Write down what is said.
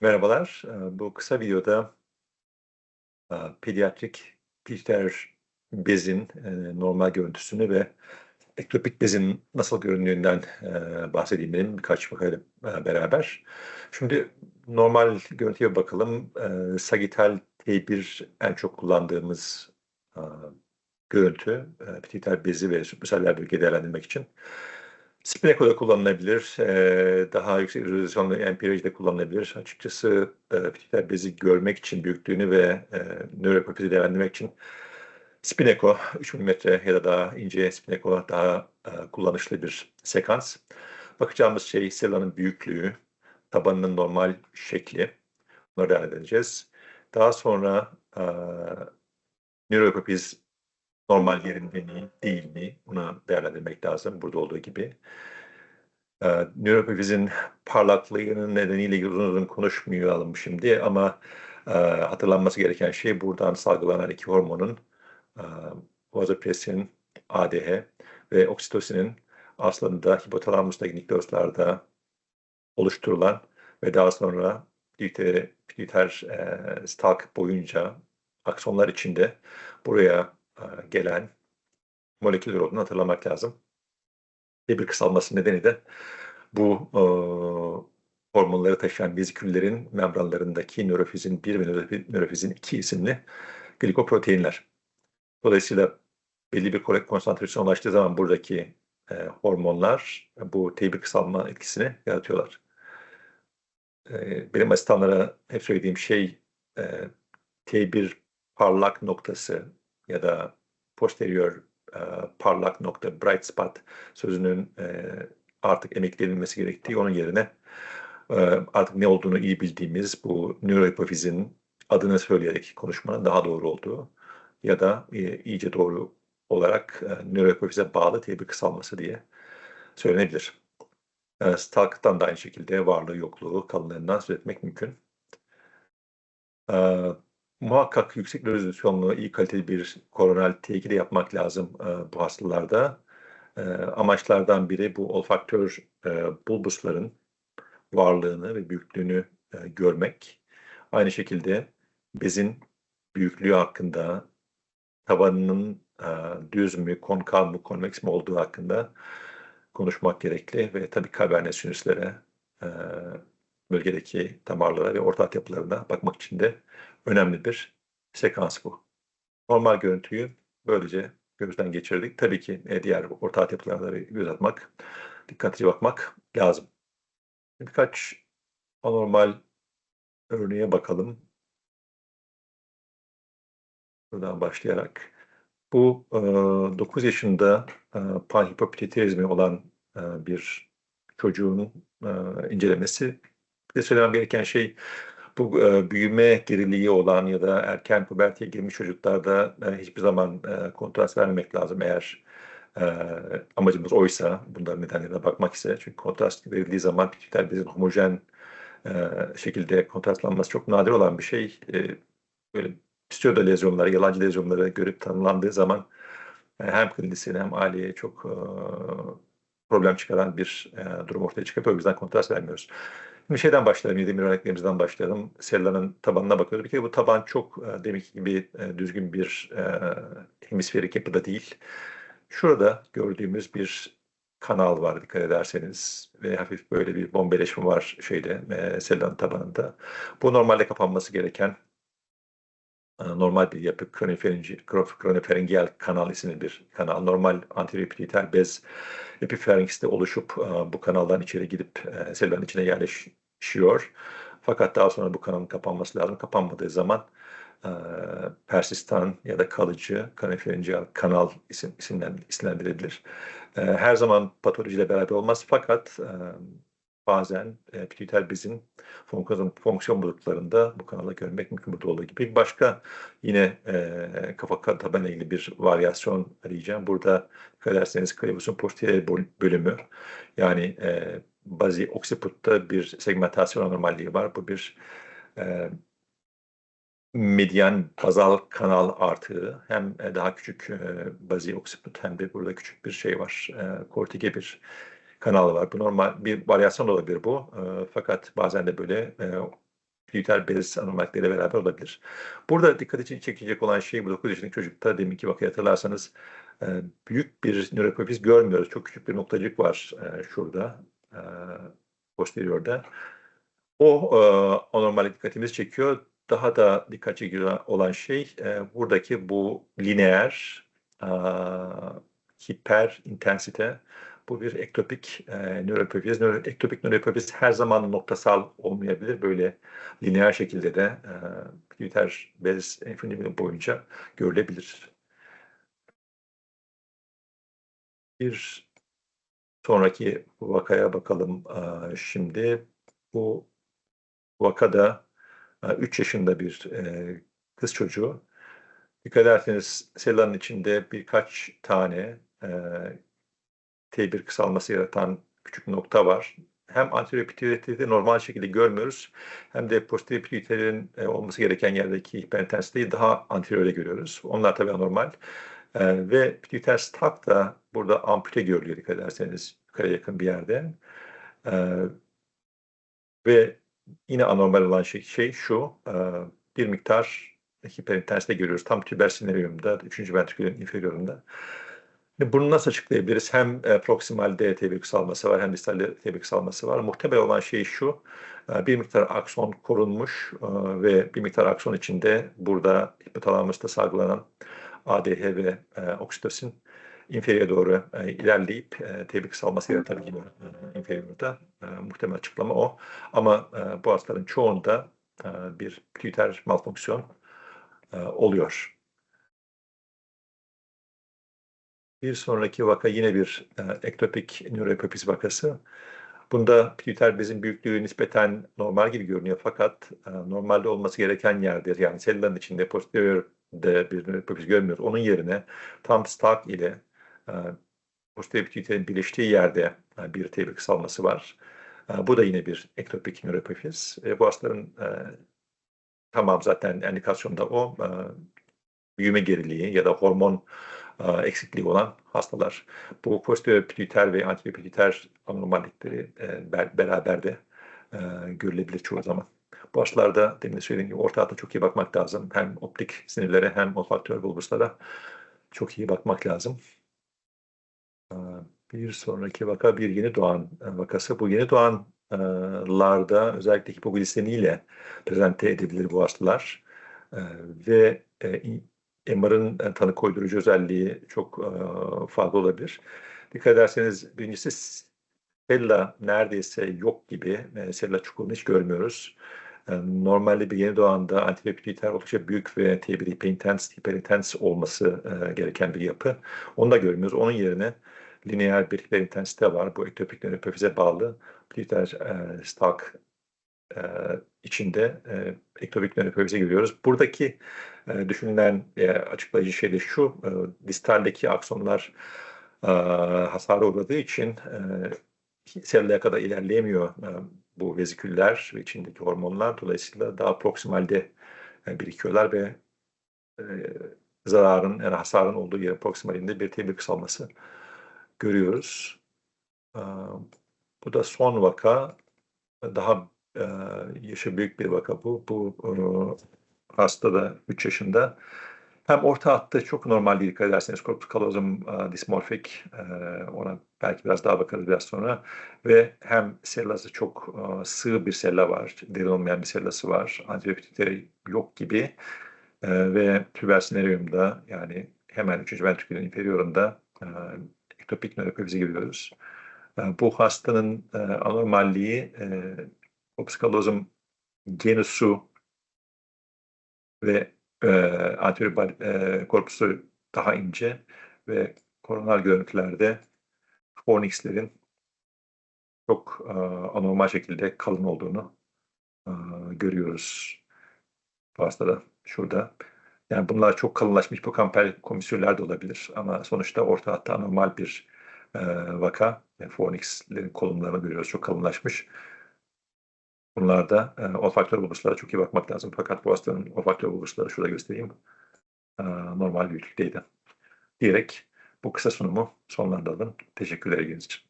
Merhabalar. Eee, bu kısa videoda eee, pediatrik piter bezin eee, normal görüntüsünü ve ektopik bezin nasıl göründüğünden eee, bahsedeyim dedim birkaç eee, beraber. Şimdi normal görüntüye bakalım. Sagital T1 en çok kullandığımız görüntü. Pituiter bezi ve süpüseller bölgeyi değerlendirmek için. Spineko da kullanılabilir. Eee, daha yüksek rezolüsyonlu MPRG de kullanılabilir. Açıkçası eee, pituiter bezi görmek için büyüklüğünü ve eee nöropapiyi değerlendirmek için Spineko 3 milimetre ya da daha ince Spineko daha eee, kullanışlı bir sekans. Bakacağımız şey sellanın büyüklüğü, tabanının normal şekli. Bunları değerlendireceğiz. Daha sonra eee nöropapiz normal yerinde mi, değil mi? Bunu değerlendirmek lazım burada olduğu gibi. Eee, nöropifizin parlaklığının nedeniyle uzun uzun konuşmayalım şimdi ama eee, hatırlanması gereken şey buradan salgılanan iki hormonun eee, vazopresin, ADH ve oksitosinin aslında hipotalamusdaki nükleuslarda oluşturulan ve daha sonra pituiter, eee, stalk boyunca aksonlar içinde buraya gelen moleküller olduğunu hatırlamak lazım. T1 kısalması nedeni de bu eee, hormonları taşıyan veziküllerin membranlarındaki nörofizin 1 ve nörofi- nörofizin 2 isimli glikoproteinler. Dolayısıyla belli bir konsantrasyona ulaştığı zaman buradaki eee, hormonlar bu T1 kısalma etkisini yaratıyorlar. Eee, benim asistanlara hep söylediğim şey eee, T1 parlak noktası ya da posterior eee, parlak nokta bright spot sözünün eee, artık emeklenilmesi gerektiği onun yerine eee, artık ne olduğunu iyi bildiğimiz bu nörohipofizin adını söyleyerek konuşmanın daha doğru olduğu ya da eee, iyice doğru olarak eee, nörohipofize bağlı T1 kısalması diye söylenebilir. Eee, stalk'tan da aynı şekilde varlığı yokluğu kalınlığından söz etmek mümkün. Eee, muhakkak yüksek rezolüsyonlu, iyi kaliteli bir koronal T2 de yapmak lazım eee, bu hastalarda. Eee, amaçlardan biri bu olfaktör eee, bulbusların varlığını ve büyüklüğünü eee, görmek. Aynı şekilde bezin büyüklüğü hakkında, tabanının eee, düz mü, konkav mı, konveks mi olduğu hakkında konuşmak gerekli ve tabii kavernet sinüslere, eee, bölgedeki damarlara ve orta yapılarına bakmak için de önemli bir sekans bu. Normal görüntüyü böylece gözden geçirdik. Tabii ki e, diğer orta yapılarına da göz atmak, dikkatli bakmak lazım. Birkaç anormal örneğe bakalım. Buradan başlayarak. Bu e, 9 yaşında e, panhipopitüterizmi olan e, bir çocuğun e, incelemesi. Bir söylemem gereken şey bu e, büyüme geriliği olan ya da erken puberteye girmiş çocuklarda e, hiçbir zaman e, kontrast vermemek lazım eğer e, amacımız oysa bunların nedenlerine bakmak ise çünkü kontrast verildiği zaman pituiter bezin homojen e, şekilde kontrastlanması çok nadir olan bir şey. E, böyle pseudo lezyonları, yalancı lezyonları görüp tanımlandığı zaman e, hem klinisine hem aileye çok e, problem çıkaran bir e, durum ortaya çıkıyor. O yüzden kontrast vermiyoruz. Şimdi şeyden başlayalım, yediğim örneklerimizden başlayalım. Sellanın tabanına bakıyoruz. Bir kere bu taban çok e, deminki gibi e, düzgün bir e, hemisferik yapıda değil. Şurada gördüğümüz bir kanal var dikkat ederseniz ve hafif böyle bir bombeleşme var şeyde e, sellanın tabanında. Bu normalde kapanması gereken e, normal bir yapı kronoferingi- kro- kronoferengial kanal isimli bir kanal. Normal anteriopital bez epifaringiste oluşup bu kanaldan içeri gidip selülerin içine yerleşiyor. Fakat daha sonra bu kanalın kapanması lazım. Kapanmadığı zaman e, persistan ya da kalıcı kronoferengial kanal isim, isimlen- isimlendirilebilir. E, her zaman patolojiyle beraber olmaz fakat e, bazen e, pituiter bezin fonksiyon, fonksiyon bozukluklarında bu kanala görmek mümkün burada olduğu gibi. Başka yine e, kafa tabanıyla ilgili bir varyasyon arayacağım. Burada dikkat ederseniz klivusun posterior böl- bölümü yani e, bazi oksiputta bir segmentasyon anormalliği var. Bu bir e, medyan bazal kanal artığı hem e, daha küçük e, bazi oksiput hem de burada küçük bir şey var. E, kortige bir kanal var. Bu normal bir varyasyon olabilir bu. E, fakat bazen de böyle e, pituiter bez anomalikleriyle beraber olabilir. Burada dikkati çekecek olan şey bu 9 yaşındaki çocukta deminki vakayı hatırlarsanız e, büyük bir nöropofiz görmüyoruz. Çok küçük bir noktacık var e, şurada e, posteriorda. O e, anormallik dikkatimizi çekiyor. Daha da dikkat çekici olan şey e, buradaki bu lineer e, hiper intensite. Bu bir ektopik e, nöropofiz. Nöro, ektopik nöropofiz her zaman noktasal olmayabilir. Böyle lineer şekilde de e, pituiter bez enfündümü boyunca görülebilir. Bir sonraki vakaya bakalım e, şimdi. Bu vakada 3 yaşında bir e, kız çocuğu. Dikkat ederseniz sellanın içinde birkaç tane e, T1 kısalması yaratan küçük nokta var. Hem anterior pituiteri normal şekilde görmüyoruz hem de posterior pituiterin e, olması gereken yerdeki hiperintensiteyi daha anteriorde görüyoruz. Onlar tabii anormal. E, ve pituiter stalk da burada ampute görülüyor dikkat ederseniz yukarıya yakın bir yerde. E, ve yine anormal olan şey, şey şu, e, bir miktar hiperintensite görüyoruz. Tam tüber sineriumda, 3. ventrikülün inferiorunda. Bunu nasıl açıklayabiliriz? Hem e, proksimalde T1 kısalması var hem distalde T1 kısalması var. Muhtemel olan şey şu, e, bir miktar akson korunmuş e, ve bir miktar akson içinde burada hipotalamusta salgılanan ADH ve e, oksitosin inferiye doğru e, ilerleyip e, T1 kısalması yaratabiliyor e, inferiorda. E, muhtemel açıklama o. Ama e, bu hastaların çoğunda e, bir pituiter malfonksiyon e, oluyor. Bir sonraki vaka yine bir e, ektopik nöroepipiz vakası. Bunda pituiter bezin büyüklüğü nispeten normal gibi görünüyor fakat e, normalde olması gereken yerdir. Yani selülanın içinde posteriorde bir nöroepipiz görmüyoruz. Onun yerine tam stalk ile e, pituiterin birleştiği yerde e, bir T1 kısalması var. E, bu da yine bir ektopik nöroepipiz. E, bu hastaların tamam zaten indikasyonda o büyüme geriliği ya da hormon eksikliği olan hastalar. Bu posterior pituiter ve anterior pituiter anormallikleri e, beraber de görülebilir çoğu zaman. Bu hastalarda demin de söylediğim gibi orta çok iyi bakmak lazım. Hem optik sinirlere hem olfaktör bulguslara çok iyi bakmak lazım. Bir sonraki vaka bir yeni doğan vakası. Bu yeni doğanlarda özellikle hipoglisemiyle prezente edilir bu hastalar. Ve MR'ın tanı koydurucu özelliği çok fazla olabilir. Dikkat ederseniz birincisi sella neredeyse yok gibi. Sella çukurunu hiç görmüyoruz. Normalde bir yeni doğanda antilepiditer oldukça büyük ve T1 hiperintens, hiperintens olması gereken bir yapı. Onu da görmüyoruz. Onun yerine lineer bir hiperintensite var. Bu ektopik nöropofize bağlı pituiter e, stalk e, içinde e, ektopik nöropofize görüyoruz. Buradaki e, düşünülen e, açıklayıcı şey de şu, e, distaldeki aksonlar e, hasara uğradığı için e, selleye kadar ilerleyemiyor e, bu veziküller ve içindeki hormonlar. Dolayısıyla daha proksimalde e, birikiyorlar ve e, zararın, yani hasarın olduğu yerin proksimalinde bir tebrik kısalması görüyoruz. Bu da son vaka. Daha yaşı büyük bir vaka bu. Bu hasta da 3 yaşında. Hem orta hattı çok normal dikkat ederseniz. Corpus callosum dismorfik. Ona belki biraz daha bakarız biraz sonra. Ve hem sellası çok sığ bir sella var. Derin olmayan bir sellası var. Antibiyotikleri yok gibi. Ve tübersineriumda yani hemen 3. ventrikülün inferiorunda ektopik nöropafizi görüyoruz. Bu hastanın e, anormalliği e, opsikalozum genusu ve e, anterior e, korpusu daha ince ve koronal görüntülerde fornixlerin çok e, anormal şekilde kalın olduğunu e, görüyoruz bu hastada şurada. Yani bunlar çok kalınlaşmış hipokampal komisyonlar da olabilir ama sonuçta orta hatta normal bir e, vaka. E, Fornix'lerin kolumlarını görüyoruz çok kalınlaşmış. Bunlarda e, olfaktör bulguslara çok iyi bakmak lazım. Fakat bu hastanın olfaktör bulgusları şurada göstereyim. E, normal büyüklükteydi. Diyerek bu kısa sunumu sonlandıralım. Teşekkürler ilginiz için.